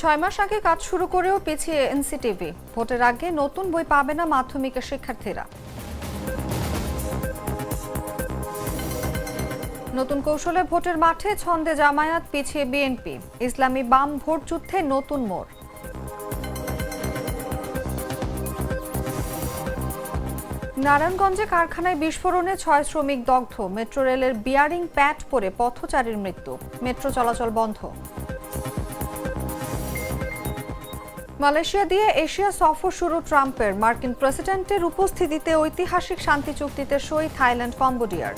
ছয় মাস আগে কাজ শুরু করেও পিছিয়ে এনসিটিভি। ভোটের আগে নতুন বই পাবে না মাধ্যমিকের শিক্ষার্থীরা। নতুন কৌশলে ভোটের মাঠে ছন্দে জামায়াত, পিছিয়ে বিএনপি। ইসলামী বাম ভোট যুদ্ধে নতুন মোড়। নারায়ণগঞ্জে কারখানায় বিস্ফোরণে ছয় শ্রমিক দগ্ধ। মেট্রো রেলের বিয়ারিং প্যাট পরে পথচারীর মৃত্যু। মেট্রো চলাচল বন্ধ। মালয়েশিয়া দিয়ে এশিয়া সফর শুরু ট্রাম্পের। মার্কিন প্রেসিডেন্টের উপস্থিতিতে ঐতিহাসিক শান্তি চুক্তিতে সই থাইল্যান্ড কম্বোডিয়ার।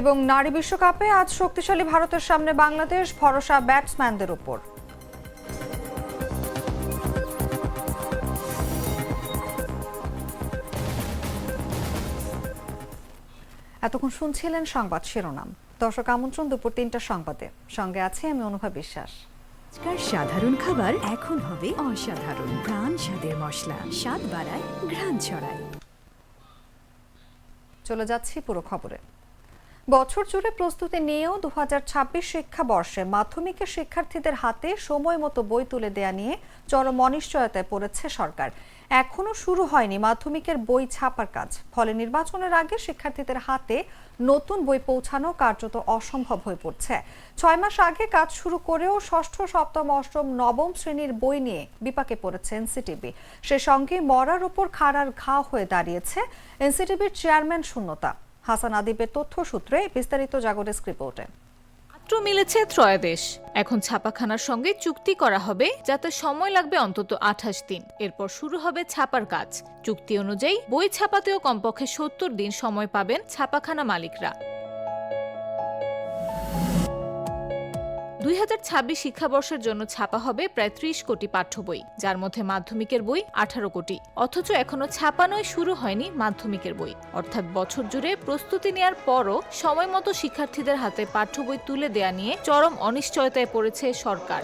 এবং নারী বিশ্বকাপে আজ শক্তিশালী ভারতের সামনে বাংলাদেশ, ভরসা ব্যাটসম্যানদের উপর। এতক্ষণ শুনছিলেন সংবাদ শিরোনাম। দর্শক আমন্ত্রণ দুপুর তিনটার সংবাদে। সঙ্গে আছে আমি অনুভা বিশ্বাস। আজকাল সাধারণ খাবার এখন হবে অসাধারণ। প্রাণ স্বাদের মশলা স্বাদ বাড়ায় ঘ্রাণ ছড়ায়। চলে যাচ্ছি পুরো খবরে। বছর জুড়ে প্রস্তুতি নিয়েও দু হাজার ছাব্বিশ শিক্ষাবর্ষে মাধ্যমিকের শিক্ষার্থীদের হাতে সময় মতো বই তুলে দেয়া নিয়ে চরম অনিশ্চয়তায় পড়েছে সরকার। এখনও শুরু হয়নি মাধ্যমিকের বই ছাপার কাজ। ফলে নির্বাচনের আগে শিক্ষার্থীদের হাতে নতুন বই পৌঁছানো কার্যত অসম্ভব হয়ে পড়ছে। ছয় মাস আগে কাজ শুরু করেও ষষ্ঠ, সপ্তম, অষ্টম, নবম শ্রেণির বই নিয়ে বিপাকে পড়েছে এনসিটিভি। সে সঙ্গে মরার উপর খাড়ার ঘা হয়ে দাঁড়িয়েছে এনসিটিভির চেয়ারম্যান শূন্যতা। হাসান আদিবের তথ্য সূত্রে বিস্তারিত জাগরেস রিপোর্টে। মাত্র মিলেছে ত্রয়োদশ। এখন ছাপাখানার সঙ্গে চুক্তি করা হবে, যাতে সময় লাগবে অন্তত আঠাশ দিন। এরপর শুরু হবে ছাপার কাজ। চুক্তি অনুযায়ী বই ছাপাতেও কমপক্ষে সত্তর দিন সময় পাবেন ছাপাখানা মালিকরা। দুই হাজার ছাব্বিশ শিক্ষাবর্ষের জন্য ছাপা হবে প্রায় ত্রিশ কোটি পাঠ্য বই, যার মধ্যে মাধ্যমিকের বই আঠারো কোটি। অথচ এখনও ছাপানোই শুরু হয়নি মাধ্যমিকের বই। অর্থাৎ বছর জুড়ে প্রস্তুতি নেয়ার পরও সময় মতো শিক্ষার্থীদের হাতে পাঠ্য বই তুলে দেয়া নিয়ে চরম অনিশ্চয়তায় পড়েছে সরকার।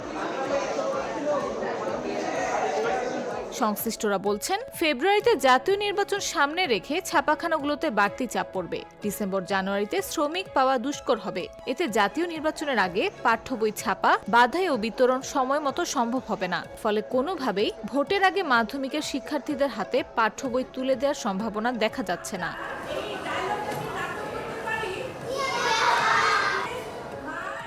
সংশ্লিষ্টরা বলছেন, ফেব্রুয়ারিতে জাতীয় নির্বাচন সামনে রেখে ছাপাখানাগুলোতে বাড়তি চাপ পড়বে। ডিসেম্বর, জানুয়ারিতে শ্রমিক পাওয়া দুষ্কর হবে। এতে জাতীয় নির্বাচনের আগে পাঠ্য বই ছাপা, বাধাই ও বিতরণ সময় মতো সম্ভব হবে না। ফলে কোনোভাবেই ভোটের আগে মাধ্যমিকের শিক্ষার্থীদের হাতে পাঠ্য বই তুলে দেওয়ার সম্ভাবনা দেখা যাচ্ছে না।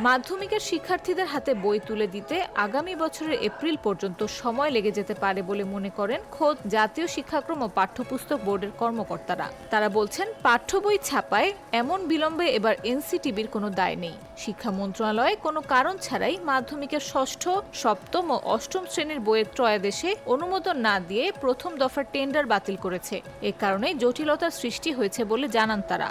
মাধ্যমিকের শিক্ষার্থীদের হাতে বই তুলে দিতে আগামী বছরের এপ্রিল পর্যন্ত সময় লেগে যেতে পারে বলে মনে করেন খোদ জাতীয় শিক্ষাক্রম ও পাঠ্যপুস্তক বোর্ডের কর্মকর্তারা। তারা বলছেন, পাঠ্য বই ছাপায় এমন বিলম্বে এবার এনসিটিবির কোনো দায় নেই। শিক্ষা মন্ত্রণালয় কোনো কারণ ছাড়াই মাধ্যমিকের ষষ্ঠ, সপ্তম ও অষ্টম শ্রেণির বইয়ের ত্রয়োদশে অনুমোদন না দিয়ে প্রথম দফার টেন্ডার বাতিল করেছে। এ কারণে জটিলতার সৃষ্টি হয়েছে বলে জানান তারা।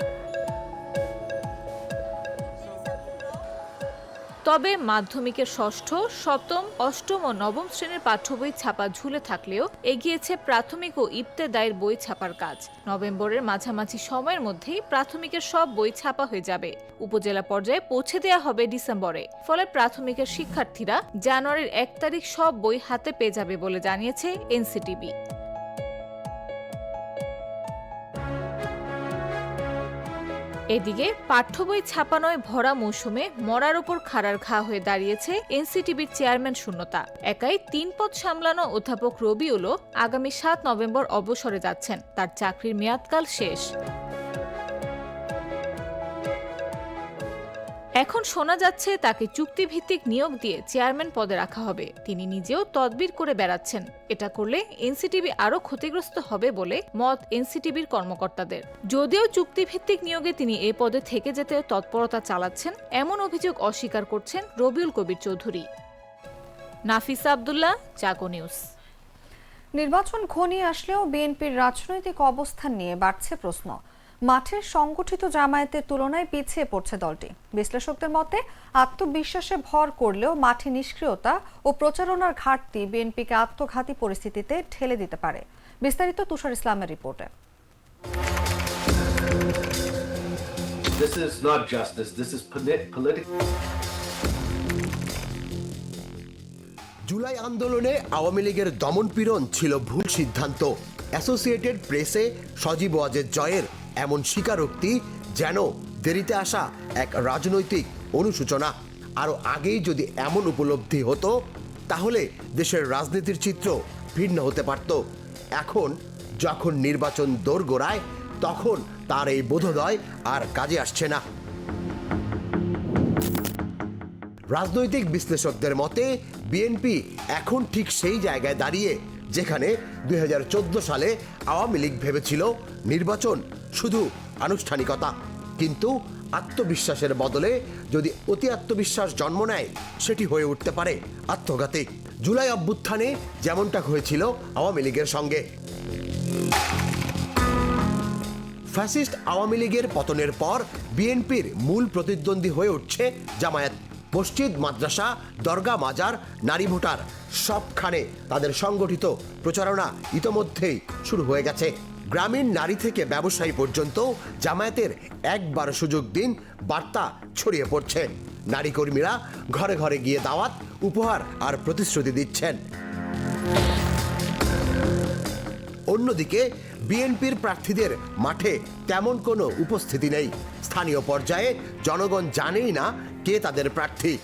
তবে মাধ্যমিকের ষষ্ঠ, সপ্তম, অষ্টম ও নবম শ্রেণির পাঠ্য বই ছাপা ঝুলে থাকলেও এগিয়েছে প্রাথমিক ও ইবতেদায়ের বই ছাপার কাজ। নভেম্বরের মাঝামাঝি সময়ের মধ্যেই প্রাথমিকের সব বই ছাপা হয়ে যাবে। উপজেলা পর্যায়ে পৌঁছে দেওয়া হবে ডিসেম্বরে। ফলে প্রাথমিকের শিক্ষার্থীরা জানুয়ারির এক তারিখ সব বই হাতে পেয়ে যাবে বলে জানিয়েছে এনসিটিবি এদিকে পাঠ্য বই ছাপানোয় ভরা মৌসুমে মরার উপর খাড়ার ঘা হয়ে দাঁড়িয়েছে এনসিটিভির চেয়ারম্যান শূন্যতা। একাই তিন পদ সামলানো অধ্যাপক রবিউলও আগামী সাত নভেম্বর অবসরে যাচ্ছেন। তার চাকরির মেয়াদকাল শেষ। এখন শোনা যাচ্ছে তাকে চুক্তিভিত্তিক নিয়োগ দিয়ে চেয়ারম্যান পদে রাখা হবে। তিনি নিজেও তদবির করে বেড়াচ্ছেন। এটা করলে এনসিটিভি আরও ক্ষতিগ্রস্ত হবে বলে মত এনসিটিভির কর্মকর্তাদের। যদিও চুক্তিভিত্তিক নিয়োগে তিনি এ পদে থেকে যেতে তৎপরতা চালাচ্ছেন, এমন অভিযোগ অস্বীকার করছেন রবিউল কবির চৌধুরী। নাফিসা আবদুল্লাহ জাগো নিউজ। নির্বাচন ঘনিয়ে আসলেও বিএনপির রাজনৈতিক অবস্থান নিয়ে বাড়ছে প্রশ্ন। মাঠের সংগঠিত জামায়াতের তুলনায় পিছিয়ে পড়ছে দলটি বিশ্লেষকদের মতে আত্মবিশ্বাসে ভর করলেও মাঠে নিষ্ক্রিয়তা ও প্রচারণার ঘাটতি বিএনপিকে আত্মঘাতী পরিস্থিতিতে ঠেলে দিতে পারে বিস্তারিত তুষার ইসলামের রিপোর্টে This is not justice. This is political. July আন্দোলনে আওয়ামী লীগের দমনপীড়ন ছিল ভুল সিদ্ধান্ত অ্যাসোসিয়েটেড প্রেসে সজীব ওয়াজের জয়ের এমন স্বীকারোক্তি যেন দেরিতে আসা এক রাজনৈতিক অনুসূচনা আরও আগেই যদি এমন উপলব্ধি হতো, তাহলে দেশের রাজনীতির চিত্র ভিন্ন হতে পারত। এখন যখন নির্বাচন দোরগোড়ায়, তখন তার এই বোধোদয় আর কাজে আসছে না। রাজনৈতিক বিশ্লেষকদের মতে, বিএনপি এখন ঠিক সেই জায়গায় দাঁড়িয়ে, যেখানে দুই হাজার চোদ্দ সালে আওয়ামী লীগ ভেবেছিল নির্বাচন শুধু আনুষ্ঠানিকতা, কিন্তু আত্মবিশ্বাসের বদলে যদি অতি আত্মবিশ্বাস জন্ম নেয়, সেটি হয়ে উঠতে পারে আত্মঘাতী। জুলাই অভ্যুত্থানে যেমনটা হয়েছিল আওয়ামী লীগের সঙ্গে। ফ্যাসিস্ট আওয়ামী লীগের পতনের পর বিএনপির মূল প্রতিদ্বন্দ্বী হয়ে উঠছে জামায়াত। মসজিদ, মাদ্রাসা দরগা মাজার, নারী ভোটার, সবখানে তাদের সংগঠিত প্রচারণা ইতোমধ্যেই শুরু হয়ে গেছে। গ্রামীণ নারী থেকে ব্যবসায়ী পর্যন্ত জামায়াতের একবার সুযোগ দিন বার্তা ছড়িয়ে পড়ছে। নারী কর্মীরা ঘরে ঘরে গিয়ে দাওয়াত, উপহার আর প্রতিশ্রুতি দিচ্ছেন। অন্যদিকে, বিএনপির প্রার্থীদের মাঠে তেমন কোনো উপস্থিতি নেই। স্থানীয় পর্যায়ে জনগণ জানেই না কে তাদের প্রার্থী।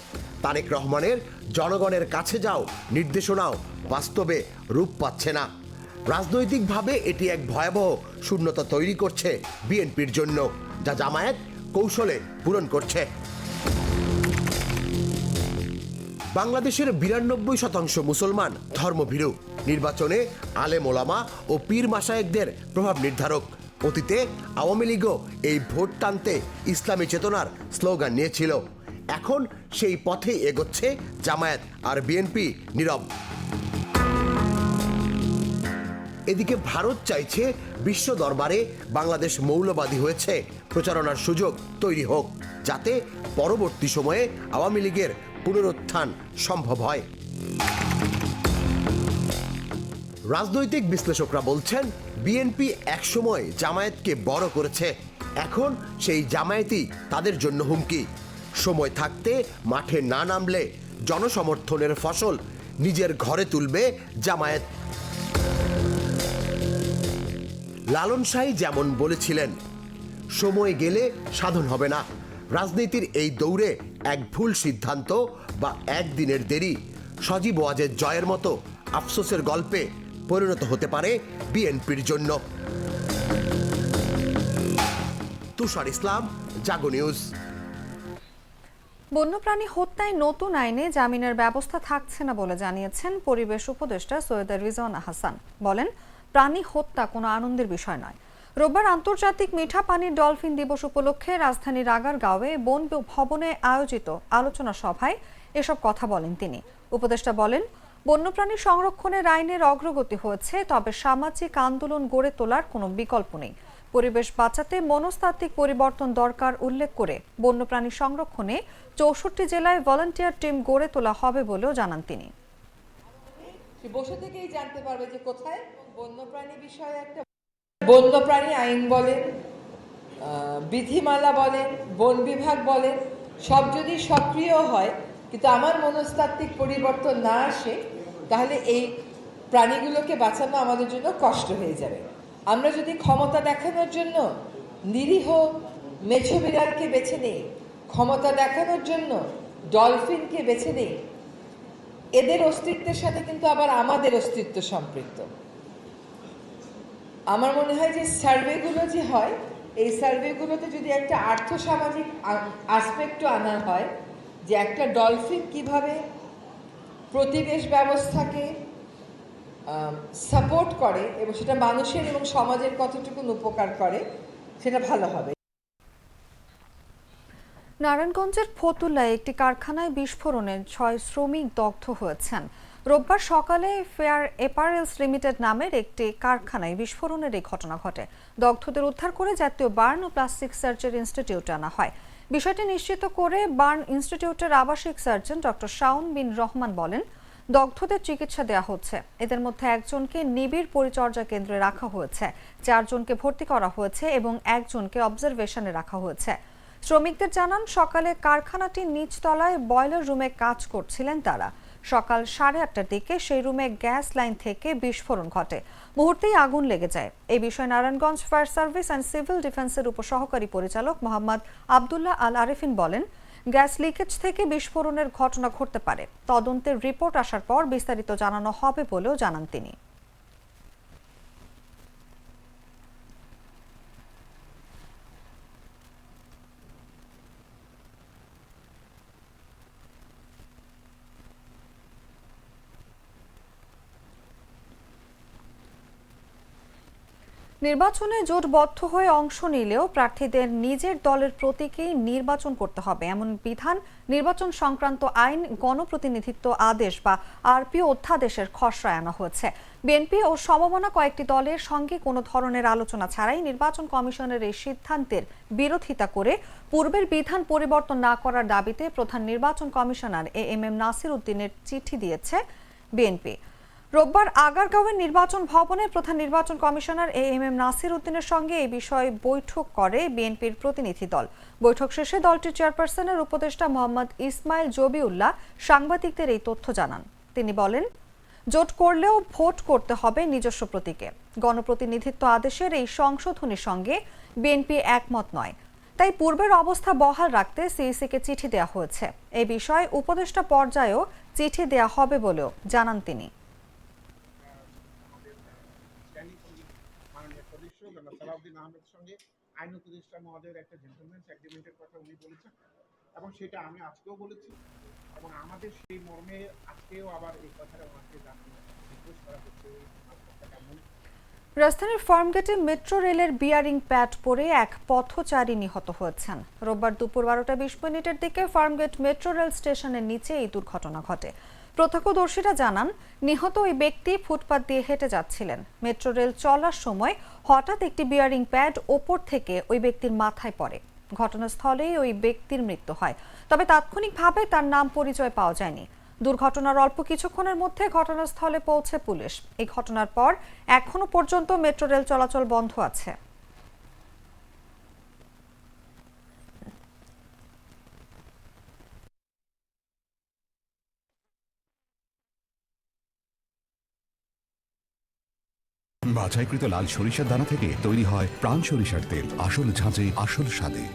তারেক রহমানের জনগণের কাছে যাও, নির্দেশনাও বাস্তবে রূপ পাচ্ছে না। রাজনৈতিকভাবে এটি এক ভয়াবহ শূন্যতা তৈরি করছে বিএনপির জন্য, যা জামায়াত কৌশলে পূরণ করছে। বাংলাদেশের বিরানব্বই শতাংশ মুসলমান ধর্মভীরু। নির্বাচনে আলেম ওলামা ও পীর মাসায়েকদের প্রভাব নির্ধারক। অতীতে আওয়ামী লীগও এই ভোট টানতে ইসলামী চেতনার স্লোগান নিয়েছিল। এখন সেই পথেই এগোচ্ছে জামায়াত আর বিএনপি নীরব। এদিকে ভারত চাইছে বিশ্ব দরবারে বাংলাদেশ মৌলবাদী হয়েছে। প্রচারণার সুযোগ তৈরি হোক, যাতে পরবর্তী সময়ে আওয়ামী লীগের পুনরুত্থান সম্ভব হয়। রাজনৈতিক বিশ্লেষকরা বলছেন, বিএনপি একসময় জামায়াতকে বড় করেছে। এখন সেই জামায়াতই তাদের জন্য হুমকি। সময় থাকতে মাঠে না নামলে জনসমর্থনের ফসল নিজের ঘরে তুলবে জামায়াত। লালন শাহী যেমন বলেছিলেন, সময় গেলে সাধন হবে না। রাজনীতির এই দৌড়ে এক ভুল সিদ্ধান্ত বা একদিনের দেরি, সজীব ওয়াজের জয়ের মতো আফসোসের গল্পে পরিণত হতে পারে বিএনপির জন্য। তুষার ইসলাম, জাগো নিউজ। বন্যপ্রাণী হত্যায় নতুন আইনে জামিনের ব্যবস্থা থাকছে না বলে জানিয়েছেন পরিবেশ উপদেষ্টা সৈয়দ রিজওয়ানা হাসান। বলেন প্রাণী হত্যা কোনো আনন্দের বিষয় নয়। রোববার আন্তর্জাতিক মিঠা পানির ডলফিন দিবস উপলক্ষে রাজধানীর আগারগাঁওয়ে বন ভবনে আয়োজিত আলোচনা সভায় এসব কথা বলেন তিনি। উপদেষ্টা বলেন, বন্যপ্রাণী সংরক্ষণের আইনের অগ্রগতি হয়েছে, তবে সামাজিক আন্দোলন গড়ে তোলার কোনো বিকল্প নেই। পরিবেশ বাঁচাতে মনস্তাত্ত্বিক পরিবর্তন দরকার উল্লেখ করে বন্যপ্রাণী সংরক্ষণে চৌষট্টি জেলায় ভলান্টিয়ার টিম গড়ে তোলা হবে বলেও জানান তিনি। বসে থেকেই জানতে পারবে যে কোথায় বন্যপ্রাণী বিষয়ে একটা বন্যপ্রাণী আইন আহ, বিধিমালা বলেন বন বিভাগ বলেন সব যদি সক্রিয় হয় কিন্তু আমার মনস্তাত্ত্বিক পরিবর্তন না আসে তাহলে এই প্রাণীগুলোকে বাঁচানো আমাদের জন্য কষ্ট হয়ে যাবে। আমরা যদি ক্ষমতা দেখানোর জন্য নিরীহ মেছো বিড়ালকে বেছে নিই ক্ষমতা দেখানোর জন্য ডলফিনকে বেছে নিই এদের অস্তিত্বের সাথে কিন্তু আবার আমাদের অস্তিত্ব সম্পৃক্ত। আমার মনে হয় যে সার্ভেগুলো যে হয়, এই সার্ভেগুলোতে যদি একটা আর্থসামাজিক আসপেক্টও আনা হয়, যে একটা ডলফিন কীভাবে প্রতিবেশ ব্যবস্থাকে সাপোর্ট করে এবং সেটা মানুষের এবং সমাজের কতটুকু উপকার করে, সেটা ভালো হবে। নারায়ণগঞ্জের ফতুল্লায় একটি কারখানায় বিস্ফোরণে ছয় শ্রমিক দগ্ধ হয়েছেন। রোববার সকালে ফেয়ার এপারেলস লিমিটেড নামের একটি কারখানায় বিস্ফোরণের এই ঘটনা ঘটে। দগ্ধদের উদ্ধার করে জাতীয় বার্ন ও প্লাস্টিক সার্জারি ইনস্টিটিউটে আনা হয়। বিষয়টি নিশ্চিত করে বার্ন ইনস্টিটিউটের আবাসিক সার্জন ডক্টর শাওন বিন রহমান বলেন, দগ্ধদের চিকিৎসা দেওয়া হচ্ছে। এদের মধ্যে একজনকে নিবিড় পরিচর্যা কেন্দ্রে রাখা হয়েছে। চারজনকে ভর্তি করা হয়েছে এবং একজনকে অবজারভেশনে রাখা হয়েছে। শ্রমিকদের জানান, সকালে কারখানাটির নিচতলায় বয়লার রুমে কাজ করছিলেন তারা। সকাল সাড়ে আটটার দিকে সেই রুমে গ্যাস লাইন থেকে বিস্ফোরণ ঘটে। মুহূর্তেই আগুন লেগে যায়। এই বিষয়ে Narayanganj fire service and civil ডিফেন্সের উপসহকারী পরিচালক মোহাম্মদ আবদুল্লাহ আল আরেফিন বলেন, গ্যাস লিকেজ থেকে বিস্ফোরণের ঘটনা ঘটতে পারে। তদন্তের রিপোর্ট আসার পর বিস্তারিত জানানো হবে বলেও জানান তিনি। নির্বাচনে জোটবদ্ধ হয়ে অংশ নিলেও প্রার্থীদের নিজের দলের প্রতীকেই নির্বাচন করতে হবে। এমন বিধান, নির্বাচন সংক্রান্ত আইন, গণপ্রতিনিধিত্ব আদেশ বা আরপিও অধ্যাদেশের খসড়ায় আনা হয়েছে। বিএনপি ও সমমনা কয়েকটি দলের সঙ্গে কোনো ধরনের আলোচনা ছাড়াই নির্বাচন কমিশনের এই সিদ্ধান্তের বিরোধিতা করে পূর্বের বিধান পরিবর্তন না করার দাবিতে প্রধান নির্বাচন commissioner A M M Nasir উদ্দিনের চিঠি দিয়েছে বিএনপি। রোববার আগারগাঁওয়ের নির্বাচন ভবনে প্রধান নির্বাচন commissioner A M M Nasir উদ্দিনের সঙ্গে এই বিষয়ে বৈঠক করে বিএনপির প্রতিনিধি দল। বৈঠক শেষে দলটির চেয়ারপারসনের উপদেষ্টা মোহাম্মদ ইসমাইল জবিউল্লাহ সাংবাদিকদের এই তথ্য জানান। তিনি বলেন, জোট করলেও ভোট করতে হবে নিজস্ব প্রতীকে। গণপ্রতিনিধিত্ব আদেশের এই সংশোধনীর সঙ্গে বিএনপি একমত নয়। তাই পূর্বের অবস্থা বহাল রাখতে সিইসিকে চিঠি দেওয়া হয়েছে। এই বিষয়ে উপদেষ্টা পর্যায়েও চিঠি দেওয়া হবে বলেও জানান তিনি। সঙ্গে আইন উপদেষ্টা মহোদয়ের একটা কথা উনি বলেছেন, এবং সেটা আমি আজকেও বলেছি, এবং আমাদের সেই মর্মে আজকেও আবার এই কথাটা ওনাকে জানানো রিকোয়েস্ট করা হচ্ছে রাজধানীর ফার্মগেটে মেট্রো রেলের বিয়ারিং প্যাড পরে এক পথচারী নিহত হয়েছেন। রোববার দুপুর বারোটা বিশ মিনিটের দিকে ফার্মগেট মেট্রো রেল স্টেশনের নিচে এই দুর্ঘটনা ঘটে। প্রত্যক্ষদর্শীরা জানান, নিহত ওই ব্যক্তি ফুটপাত দিয়ে হেঁটে যাচ্ছিলেন। মেট্রো রেল চলার সময় হঠাৎ একটি বিয়ারিং প্যাড ওপর থেকে ওই ব্যক্তির মাথায় পড়ে। ঘটনাস্থলেই ওই ব্যক্তির মৃত্যু হয়। তবে তাৎক্ষণিকভাবে তার নাম পরিচয় পাওয়া যায়নি। দুর্ঘটনার অল্প কিছুক্ষণের মধ্যে ঘটনাস্থলে পৌঁছে পুলিশ। এই ঘটনার পর এখনও পর্যন্ত মেট্রো রেল চলাচল বন্ধ আছে। বাছাইকৃত লাল সরিষার দানা থেকে তৈরি হয় প্রাণ সরিষার তেল। আসল ঝাঁঝে, আসল স্বাদে।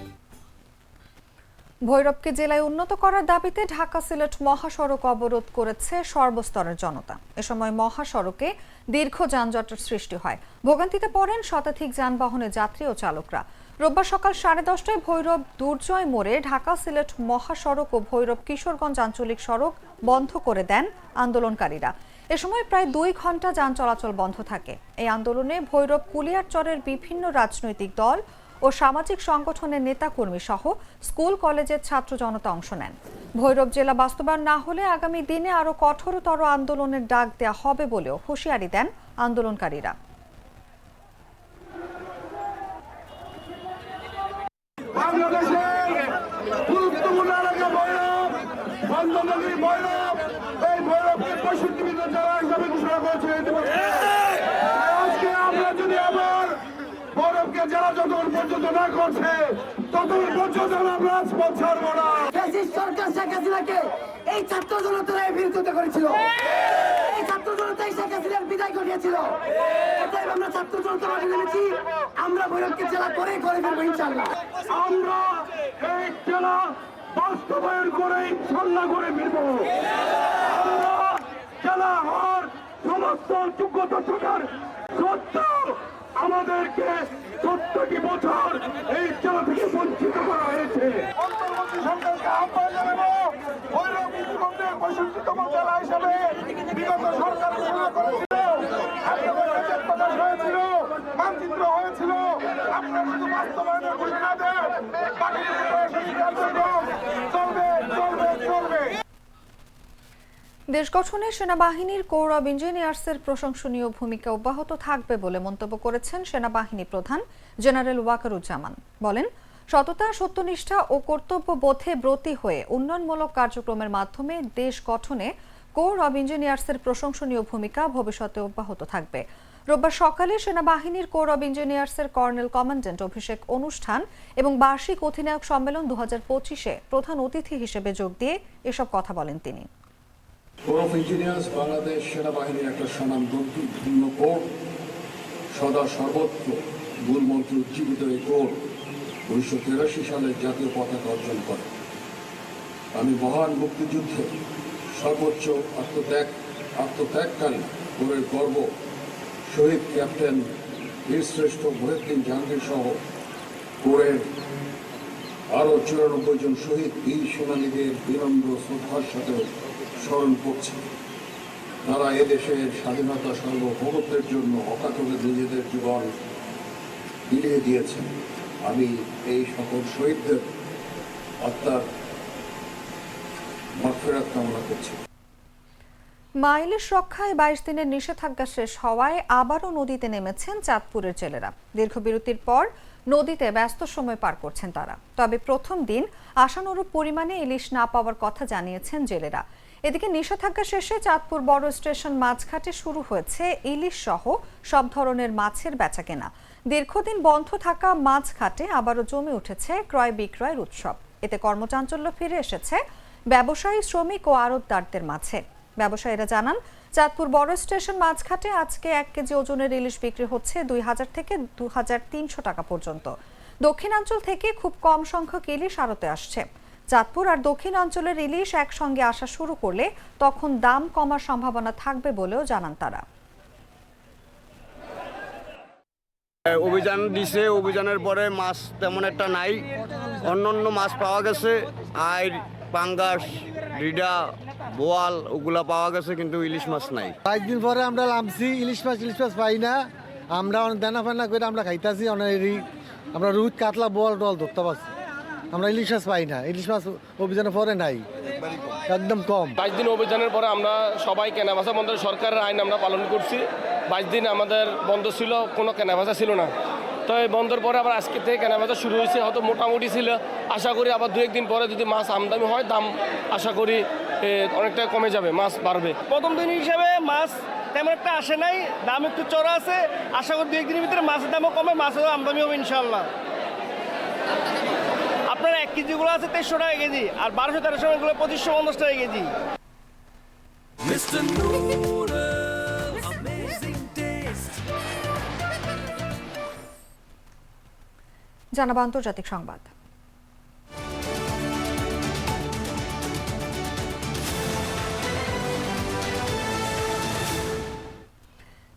ভৈরবকে জেলায় উন্নত করার দাবিতে ঢাকা সিলেট মহাসড়ক অবরোধ করেছে সর্বস্তরের জনতা। এ সময় মহাসড়কে দীর্ঘ যানজটের সৃষ্টি হয়। ভোগান্তিতে পড়েন শতাধিক যানবাহনের যাত্রী ও চালকরা। রোববার সকাল সাড়ে দশটায় ভৈরব দুর্জয় মোড়ে ঢাকা সিলেট মহাসড়ক ও ভৈরব কিশোরগঞ্জ আঞ্চলিক সড়ক বন্ধ করে দেন আন্দোলনকারীরা। এ সময় প্রায় দুই ঘণ্টা যান চলাচল বন্ধ থাকে। এই আন্দোলনে ভৈরব কুলিয়ারচরের বিভিন্ন রাজনৈতিক দল ও সামাজিক সংগঠনের নেতাকর্মী সহ স্কুল, কলেজের ছাত্র জনতা অংশ নেন। ভৈরব জেলা বাস্তবায়ন না হলে আগামী দিনে আরও কঠোরতর আন্দোলনের ডাক দেয়া হবে বলেও হুঁশিয়ারি দেন আন্দোলনকারীরা। বাংলাদেশের গুরুত্বপূর্ণ এলাকা ভৈরব বন্ধনগরী ভৈরব এই ভৈরবকে পঁয়ষট্টি মিলিয়ন জেলা হিসাবে ঘোষণা করেছে ইতিমধ্যে আজকে আমরা যদি আবার ভৈরবকে জেলা যতক্ষণ পর্যন্ত না করছে ততক্ষণ পর্যন্ত আমরা রাজপথ ছাড়বো না। সরকার শেখ হাসিনাকে এই ছাত্র জনতারাই বিরোধিতা করেছিল। এই ছাত্র জনতাই শেখ হাসিনার বিদায় ঘটিয়েছিল। অতএব আমরা ছাত্র জনতা মাঠে নেমেছি। আমরা ভৈরবকে জেলা করে করে ফেলব ইনশাল্লাহ আমরা এই জেলা বাস্তবায়ন করে ইনশাল্লাহ করে ফিরব আমরা জেলা হওয়ার সমস্ত যোগ্যতা থাকার সত্ত্বেও আমাদেরকে সত্তরটি বছর এই জেলা থেকে বঞ্চিত করা হয়েছে। অন্তর্বর্তী সরকারকে আহ্বান জানাব, ভৈরব ইতিমধ্যে পঁয়ষট্টিতম হয়েছিল, মানচিত্র হয়েছিল। আপনারা শুধু বাস্তবায়নের ঘোষণা দেন, বাকি দেশ গঠনে সেনাবাহিনীর কৌরব ইঞ্জিনিয়ার্সের প্রশংসনীয় ভূমিকা অব্যাহত থাকবে বলে মন্তব্য করেছেন সেনাবাহিনী প্রধান জেনারেল ওয়াকারুজ্জামান। বলেন, সততা, সত্যনিষ্ঠা ও কর্তব্যবোধে ব্রতী হয়ে উন্নয়নমূলক কার্যক্রমের মাধ্যমে দেশ গঠনে কোর অব ইঞ্জিনিয়ার্সের প্রশংসনীয় ভূমিকা ভবিষ্যতে অব্যাহত থাকবে। রোববার সকালে সেনাবাহিনীর কোর অব ইঞ্জিনিয়ার্সের কর্নেল কমান্ড্যান্ট অভিষেক অনুষ্ঠান এবং বার্ষিক অধিনায়ক সম্মেলন দু পঁচিশে প্রধান অতিথি হিসেবে যোগ দিয়ে এসব কথা বলেন তিনি। কোর অফ ইঞ্জিনিয়ার্স বাংলাদেশ সেনাবাহিনীর একটা স্বনামধন্য কোর সদা সর্বত্র মূলমন্ত্র উজ্জীবিত এই কোর উনিশশো তেরাশি সালে জাতীয় পতাকা অর্জন করে। আমি মহান মুক্তিযুদ্ধে সর্বোচ্চ আত্মত্যাগ আত্মত্যাগকারী গোরের গর্ব, শহীদ ক্যাপ্টেন বীরশ্রেষ্ঠ মহিউদ্দিন জাহাঙ্গীর সহ গোরের আরও চুরানব্বই জন শহীদ, বীর সেনানীদের বিনম্র শ্রদ্ধার সাথে স্মরণ করছি। তারা এদেশের স্বাধীনতা সার্বভৌমত্বের জন্য অকাতরে নিজেদের জীবন বিলিয়ে দিয়েছেন। আমি এই সকল শহীদদের আত্মার মাগফিরাত কামনা করছি। মাইলিশ রক্ষায় বাইশ দিনের নিষেধাজ্ঞা শেষ হওয়ায় আবারও নদীতে নেমেছেন চাঁদপুরের জেলেরা। দীর্ঘ বিরতির পর নদীতে ব্যস্ত সময় পার করছেন তারা। তবে প্রথম দিন আশানুরূপ পরিমাণে ইলিশ না পাওয়ার কথা জানিয়েছেন জেলেরা। এদিকে নিষেধাজ্ঞা শেষে চাঁদপুর বড় স্টেশন মাছঘাটে শুরু হয়েছে ইলিশ সহ সব ধরনের মাছের বেচাকেনা। দীর্ঘদিন বন্ধ থাকা মাছঘাটে আবারও জমে উঠেছে ক্রয় বিক্রয়ের উৎসব। এতে কর্মচাঞ্চল্য ফিরে এসেছে ব্যবসায়ী, শ্রমিক ও আড়তদারদের মাঝে। ব্যবসায়ীরা জানান, চাঁদপুর বড় স্টেশন মাছঘাটে আজকে এক কেজি ওজনের ইলিশ বিক্রি হচ্ছে দুই হাজার থেকে দু হাজার তিনশো টাকা পর্যন্ত। দক্ষিণাঞ্চল থেকে খুব কম সংখ্যক ইলিশ আড়তে আসছে। চাঁদপুর আর দক্ষিণাঞ্চলের ইলিশ একসঙ্গে আসা শুরু করলে তখন দাম কমার সম্ভাবনা থাকবে বলেও জানান তারা। অভিযান দিছে অভিযানের পরে মাছ তেমন একটা নাই। অন্য অন্য মাছ পাওয়া গেছে আইর পাঙ্গাস রিডা বোয়াল ওগুলা পাওয়া গেছে কিন্তু ইলিশ মাছ নাই। বাইশ দিন পরে আমরা নামছি ইলিশ মাছ ইলিশ মাছ পাই না। আমরা অনেক দানা ফানা করে আমরা খাইতাছি অনেক আমরা রুদ কাতলা বল টল ধরতে পারছি। আমরা ইলিশ মাছ পাই না। ইলিশ মাছ অভিযানের পরে নাই। একদম কম। বাইশ দিন অভিযানের পরে আমরা সবাই কেনা কেনাবেচা বন্ধ সরকারের আইন আমরা পালন করছি। বাইশ দিন আমাদের বন্ধ ছিল কোনো কেনাবেচা ছিল না। তো এই বন্ধের পরে আবার আজকে থেকে কেনাবেচা শুরু হয়েছে হয়তো মোটামুটি ছিল। আশা করি আবার দু একদিন পরে যদি মাছ আমদানি হয় দাম আশা করি অনেকটা কমে যাবে মাছ বাড়বে। প্রথম দিন হিসাবে মাছ তেমন একটা আসে নাই দাম একটু চড়া আছে। আশা করি দু একদিনের ভিতরে মাছের দামও কমে মাছের আমদানি হবে ইনশাল্লাহ কেজিগুলো আছে তেইশশো টাকা কেজি আর বারোশো তেরোশো এগুলো পঁচিশশো পঞ্চাশ টাকা কেজি। জানাব আন্তর্জাতিক সংবাদ।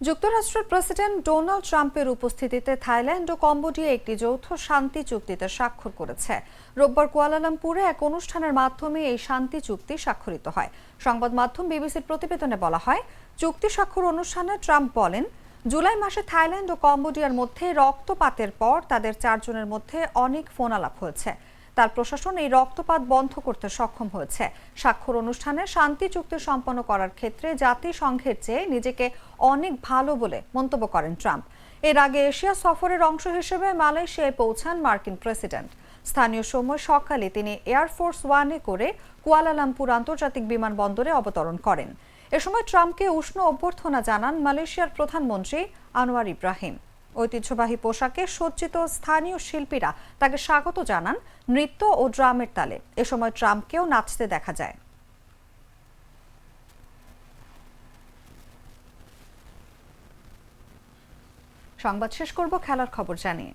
যুক্তরাষ্ট্রের প্রেসিডেন্ট ডোনাল্ড ট্রাম্পের উপস্থিতিতে থাইল্যান্ড ও কম্বোডিয়া একটি যৌথ শান্তি চুক্তিতে স্বাক্ষর করেছে। রোববার কুয়ালালামপুরে এক অনুষ্ঠানের মাধ্যমে এই শান্তি চুক্তি স্বাক্ষরিত হয়। সংবাদ মাধ্যম বিবিসির প্রতিবেদনে বলা হয়, চুক্তি স্বাক্ষর অনুষ্ঠানে ট্রাম্প বলেন, জুলাই মাসে থাইল্যান্ড ও কম্বোডিয়ার মধ্যে রক্তপাতের পর তাদের চারজনের মধ্যে অনেক ফোন আলাপ হয়েছে। তার প্রশাসন এই রক্তপাত বন্ধ করতে সক্ষম হয়েছে। স্বাক্ষর অনুষ্ঠানে শান্তি চুক্তি সম্পন্ন করার ক্ষেত্রে জাতিসংঘের চেয়ে নিজেকে অনেক ভালো বলে মন্তব্য করেন ট্রাম্প। এর আগে এশিয়া সফরের অংশ হিসেবে মালয়েশিয়ায় পৌঁছান মার্কিন প্রেসিডেন্ট। স্থানীয় সময় সকালে তিনি এয়ারফোর্স ওয়ানে করে কুয়ালালামপুর আন্তর্জাতিক বিমানবন্দরে অবতরণ করেন। এ সময় ট্রাম্পকে উষ্ণ অভ্যর্থনা জানান মালয়েশিয়ার প্রধানমন্ত্রী আনোয়ার ইব্রাহিম। ঐতিহ্যবাহী পোশাকে সজ্জিত স্থানীয় শিল্পীরা তাকে স্বাগত জানান নৃত্য ও ড্রামের তালে। এ সময় ট্রাম্পকেও নাচতে দেখা যায়। সংবাদ শেষ করব, খেলার খবর জানিয়ে।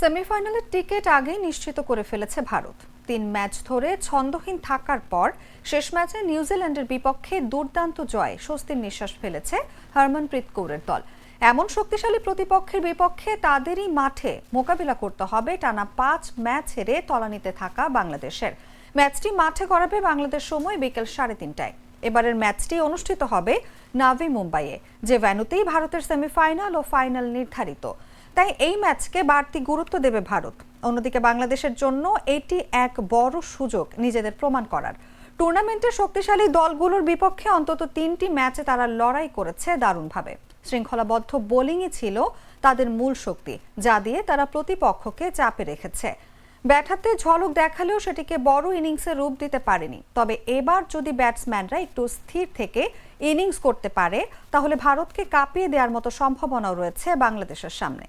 সেমিফাইনালের টিকিট আগেই নিশ্চিত করে ফেলেছে ভারত। তিন ম্যাচ ধরে ছন্দহীন থাকার পর শেষ ম্যাচে নিউজিল্যান্ডের বিপক্ষে দুর্দান্ত জয়ে স্বস্তির নিঃশ্বাস ফেলেছে হরমনপ্রীত কৌরের দল। এমন শক্তিশালী প্রতিপক্ষের বিপক্ষে তাদেরই মাঠে মোকাবিলা করতে হবে টানা পাঁচ ম্যাচ হেরে তলানিতে থাকা বাংলাদেশের। ম্যাচটি মাঠে করাবে বাংলাদেশ সময় বিকেল সাড়ে তিনটায়। এবারের ম্যাচটি অনুষ্ঠিত হবে নাভি মুম্বাইয়ে, যে ভ্যানুতেই ভারতের সেমিফাইনাল ও ফাইনাল নির্ধারিত। তাই এই ম্যাচকে বাড়তি গুরুত্ব দেবে ভারত। অন্যদিকে বাংলাদেশের জন্য এটি এক বড় সুযোগ নিজেদের প্রমাণ করার। টুর্নামেন্টের শক্তিশালী দলগুলোর বিপক্ষে অন্তত তিনটি ম্যাচে তারা লড়াই করেছে দারুণভাবে। শৃঙ্খলাবদ্ধ বোলিংই ছিল তাদের মূল শক্তি, যা দিয়ে তারা প্রতিপক্ষকে চাপে রেখেছে। ব্যাট হাতে ঝলক দেখালেও সেটিকে বড় ইনিংসে রূপ দিতে পারেনি। তবে এবার যদি ব্যাটসম্যানরা একটু স্থির থেকে ইনিংস করতে পারে, তাহলে ভারতকে কাঁপিয়ে দেওয়ার মতো সম্ভাবনাও রয়েছে বাংলাদেশের সামনে।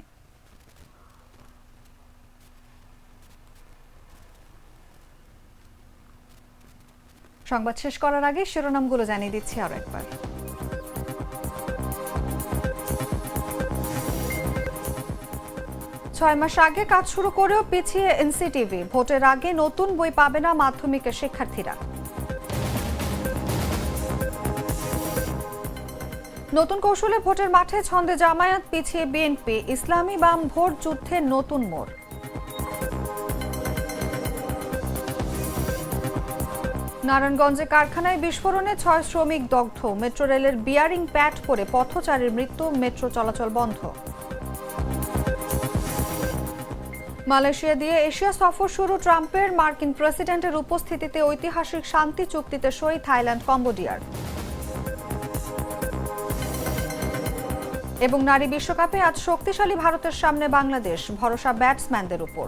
সংবাদ শেষ করার আগে শিরোনামগুলো জানিয়ে দিচ্ছি আরও একবার। ছয় মাস আগে কাজ শুরু করেও পিছিয়ে এনসিটিভি। ভোটের আগে নতুন বই পাবে না মাধ্যমিকের শিক্ষার্থীরা। নতুন কৌশলে ভোটের মাঠে ছন্দে জামায়াত, পিছিয়ে বিএনপি। ইসলামী বাম ভোট যুদ্ধে নতুন মোড়। নারায়ণগঞ্জে কারখানায় বিস্ফোরণে ছয় শ্রমিক দগ্ধ। মেট্রো রেলের বিয়ারিং প্যাট পরে পথচারীর মৃত্যু, মেট্রো চলাচল বন্ধ। মালয়েশিয়া দিয়ে এশিয়া সফর শুরু ট্রাম্পের। মার্কিন প্রেসিডেন্টের উপস্থিতিতে ঐতিহাসিক শান্তি চুক্তিতে সই থাইল্যান্ড, কম্বোডিয়ার। এবং নারী বিশ্বকাপে আজ শক্তিশালী ভারতের সামনে বাংলাদেশ, ভরসা ব্যাটসম্যানদের উপর।